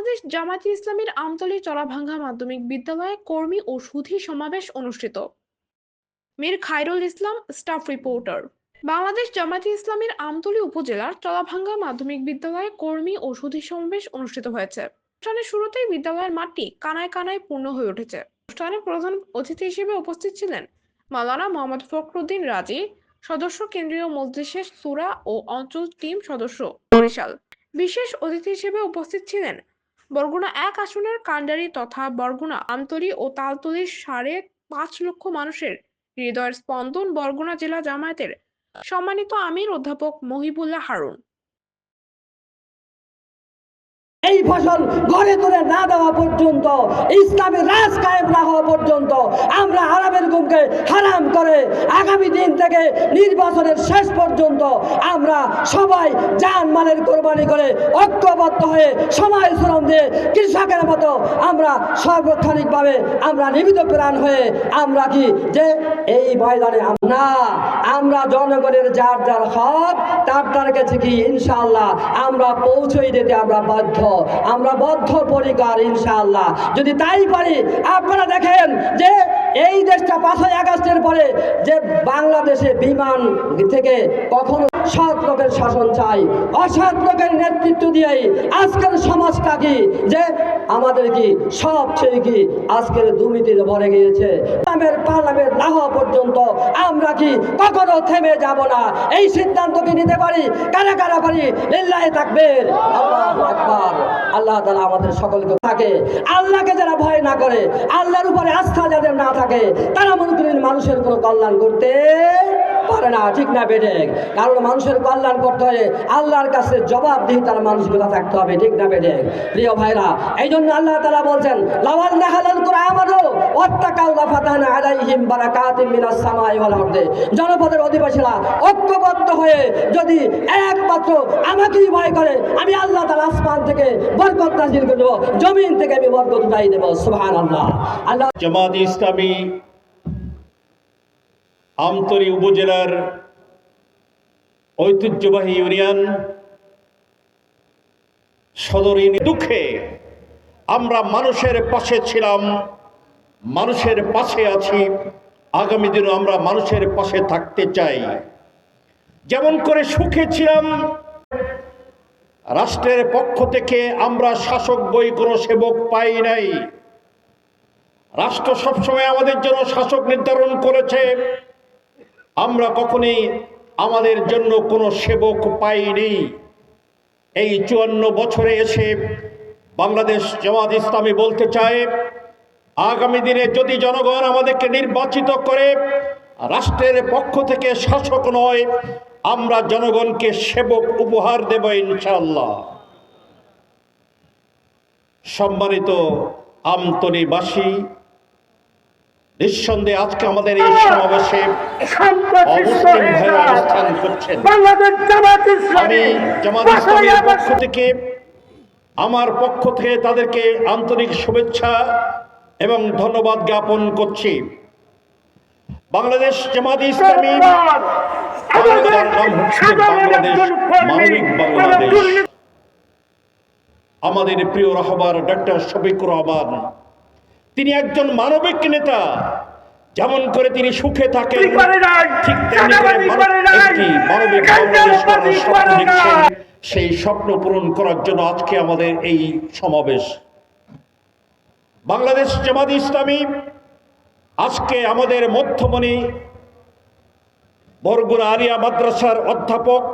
বাংলাদেশ জামায়াতে ইসলামীর আমতলী চড়াভাঙ্গা মাধ্যমিক বিদ্যালয়ে কর্মী ও সুধী সমাবেশ অনুষ্ঠিত। Mir Khairul Islam, staff reporter. Bangladesh জামায়াতে ইসলামীর আমতলী উপজেলার চলাভাঙ্গা মাধ্যমিক বিদ্যালয়ে কর্মী ও সুধী সমাবেশ অনুষ্ঠিত হয়েছে। অনুষ্ঠানের শুরুতেই বিদ্যালয়ের মাঠটি কানায় কানায় পূর্ণ হয়ে উঠেছে। অনুষ্ঠানে প্রধান অতিথি হিসেবে উপস্থিত ছিলেন মালানা মোহাম্মদ ফখরুদ্দিন রাজি, সদস্য কেন্দ্রীয় মজলিসের সুরা ও অঞ্চল টিম সদস্য বরিশাল বিশেষ অতিথি হিসেবে উপস্থিত ছিলেন বরগুনা এক আসনের কাণ্ডারি তথা বরগুনা আন্তরি ও তালতলির সাড়ে পাঁচ লক্ষ মানুষের হৃদয়ের স্পন্দন বরগুনা জেলা জামায়াতের সম্মানিত আমির অধ্যাপক মহিবুল্লাহ হারুন। এই ফসল ঘরে তুলে না দেওয়া পর্যন্ত ইসলামের রাজ কায়েম না হওয়া পর্যন্ত আমরা হারামের গুমকে হারাম করে আগামী দিন থেকে নির্বাচনের শেষ পর্যন্ত আমরা সবাই জান মালের কোরবানি করে ঐক্যবদ্ধ হয়ে সময় শ্রম দিয়ে কৃষকের মতো আমরা সার্বক্ষণিকভাবে আমরা নিবিত প্রাণ হয়ে আমরা কি যে এই ময়দানে আম- না, আমরা জনগণের যার যার হক, তার তার কাছে কি? ইনশাআল্লাহ আমরা পৌঁছই দিতে আমরা বাধ্য। আমরা বদ্ধ পরিকার ইনশাআল্লাহ। যদি তাই পারি, আপনারা দেখেন যে এই দেশটা পাঁচই আগস্টের পরে যে বাংলাদেশে বিমান থেকে কখনো সৎ লোকের শাসন চাই। অসৎ লোকের নেতৃত্ব দিয়েই আজকের সমাজটা কি? যে আমাদের কি সব সেই কি আজকের দুর্নীতিতে ভরে গিয়েছে। ইসলামের পার্লামেন্ট না হওয়া পর্যন্ত আমরা কি কখনো থেমে যাব না? এই সিদ্ধান্ত কি নিতে পারি? কারা কারা পারি? লিল্লাহে থাকবেন আল্লাহু তাআলা আমাদের সকলকে থাকে। আল্লাহকে যারা ভয় না করে, আল্লাহর উপরে আস্থা যাদের না থাকে, তারা মনে করেন মানুষের কোনো কল্যাণ করতে পারে না, ঠিক না বেঠে কারণ মানুষের কল্যাণ করতে হলে আল্লাহর কাছে জবাবদিহি তার মানুষগুলো থাকতে হবে, ঠিক না বেঠে প্রিয় ভাইরা এই জন্য আল্লাহ তারা বলছেন জনপদের অধিবাসীরা ঐক্যবদ্ধ হয়ে যদি একমাত্র আমাকেই ভয় করে, আমি আল্লাহ তাআলা আসমান থেকে বরকত নাজিল করে দেবো, জমিন থেকে আমি বরকত উঠাই দেবো, সুবহানাল্লাহ। আল্লাহ জামাত ইসলামী আমতলী উপজেলার ঐতিহ্যবাহী ইউনিয়ন সদর দুঃখে আমরা মানুষের পাশে ছিলাম, মানুষের পাশে আছি। আগামী দিনও আমরা মানুষের পাশে থাকতে চাই। যেমন করে সুখে ছিলাম, রাষ্ট্রের পক্ষ থেকে আমরা শাসক বই কোনো সেবক পাই নাই। রাষ্ট্র সবসময় আমাদের জন্য শাসক নির্ধারণ করেছে। আমরা কখনই আমাদের জন্য কোনো সেবক পাইনি। এই চুয়ান্ন বছরে এসে বাংলাদেশ জামাত ইসলামী বলতে চায়, আগামী দিনে যদি জনগণ আমাদেরকে নির্বাচিত করে, রাষ্ট্রের পক্ষ থেকে শাসক নয়, আমরা জনগণকে সেবক উপহার দেব ইনশাল্লাহ সম্মানিত আমতলীবাসী নিঃসন্দেহে আজকে আমাদের এই সমাবেশে অবস্থান করছেন। আমি ইসলামী জামাত ইসলামের পক্ষ থেকে আমার পক্ষ থেকে তাদেরকে আন্তরিক শুভেচ্ছা এবং ধন্যবাদ জ্ঞাপন করছি। বাংলাদেশ জামাত ইসলামী মানবিক বাংলাদেশ। আমাদের প্রিয় রহবার ডক্টর শফিকুর রহমান তিনি একজন মানবিক নেতা। যেমন করে তিনি সুখে থাকেন ঠিক সেই স্বপ্ন পূরণ করার জন্য আজকে আমাদের এই সমাবেশ। বাংলাদেশ জামাত ইসলামী আজকে আমাদের মধ্যমণি বরগুনা আলিয়া মাদ্রাসার অধ্যাপক